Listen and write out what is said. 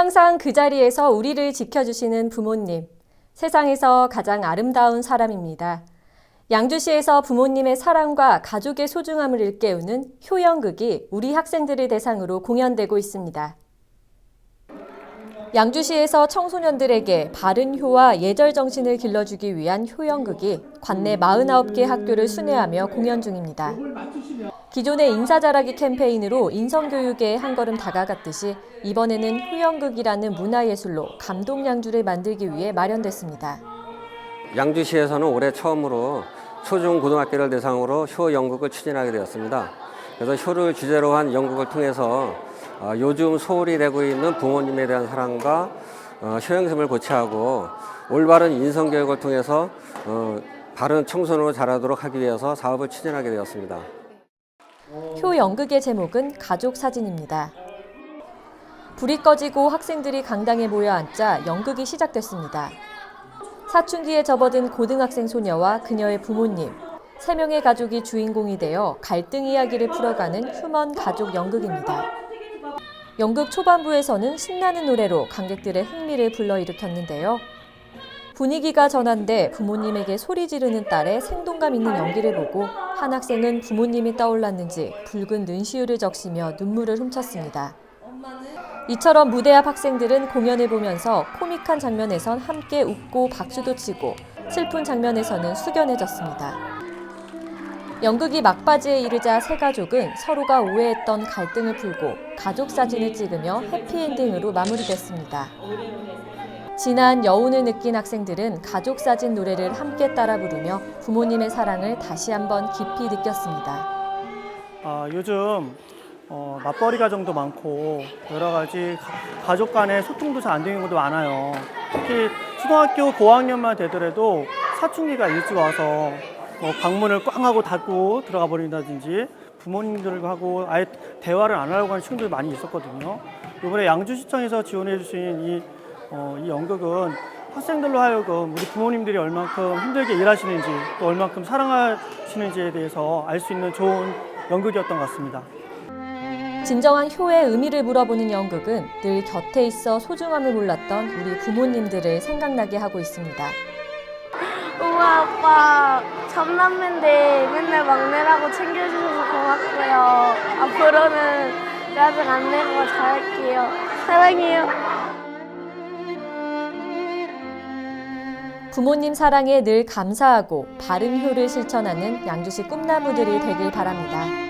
항상 그 자리에서 우리를 지켜주시는 부모님. 세상에서 가장 아름다운 사람입니다. 양주시에서 부모님의 사랑과 가족의 소중함을 일깨우는 효연극이 우리 학생들을 대상으로 공연되고 있습니다. 양주시에서 청소년들에게 바른 효와 예절 정신을 길러주기 위한 효연극이 관내 49개 학교를 순회하며 공연 중입니다. 기존의 인사잘하기 캠페인으로 인성교육에 한 걸음 다가갔듯이 이번에는 효연극이라는 문화예술로 감동 양주를 만들기 위해 마련됐습니다. 양주시에서는 올해 처음으로 초중 고등학교를 대상으로 효 연극을 추진하게 되었습니다. 그래서 효를 주제로 한 연극을 통해서 어, 요즘 소홀히 되고 있는 부모님에 대한 사랑과 어, 효영심을 고취하고 올바른 인성 교육을 통해서 어, 바른 청소년으로 자라도록 하기 위해서 사업을 추진하게 되었습니다. 효 연극의 제목은 가족 사진입니다. 불이 꺼지고 학생들이 강당에 모여 앉자 연극이 시작됐습니다. 사춘기에 접어든 고등학생 소녀와 그녀의 부모님, 세 명의 가족이 주인공이 되어 갈등 이야기를 풀어가는 휴먼 가족 연극입니다. 연극 초반부에서는 신나는 노래로 관객들의 흥미를 불러일으켰는데요. 분위기가 전환돼 부모님에게 소리 지르는 딸의 생동감 있는 연기를 보고 한 학생은 부모님이 떠올랐는지 붉은 눈시울을 적시며 눈물을 훔쳤습니다. 이처럼 무대 앞 학생들은 공연을 보면서 코믹한 장면에선 함께 웃고 박수도 치고 슬픈 장면에서는 숙연해졌습니다. 연극이 막바지에 이르자 세 가족은 서로가 오해했던 갈등을 풀고 가족 사진을 찍으며 해피엔딩으로 마무리됐습니다. 진한 여운을 느낀 학생들은 가족 사진 노래를 함께 따라 부르며 부모님의 사랑을 다시 한번 깊이 느꼈습니다. 아, 요즘 어, 맞벌이 가정도 많고 여러 가지 가, 족 간의 소통도 잘 안 되는 것도 많아요. 특히 초등학교 고학년만 되더라도 사춘기가 일찍 와서 뭐 방문을 꽝 하고 닫고 들어가 버린다든지 부모님들하고 아예 대화를 안 하려고 하는 친구들이 많이 있었거든요. 이번에 양주시청에서 지원해 주신 이, 어, 이 연극은 학생들로 하여금 우리 부모님들이 얼만큼 힘들게 일하시는지 또 얼만큼 사랑하시는지에 대해서 알 수 있는 좋은 연극이었던 것 같습니다. 진정한 효의 의미를 물어보는 연극은 늘 곁에 있어 소중함을 몰랐던 우리 부모님들을 생각나게 하고 있습니다. 우와 아빠 삼남매인데 맨날 막내라고 챙겨주셔서 고맙고요. 앞으로는 짜증 안 내고 잘할게요. 사랑해요. 부모님 사랑에 늘 감사하고 바른 효를 실천하는 양주시 꿈나무들이 되길 바랍니다.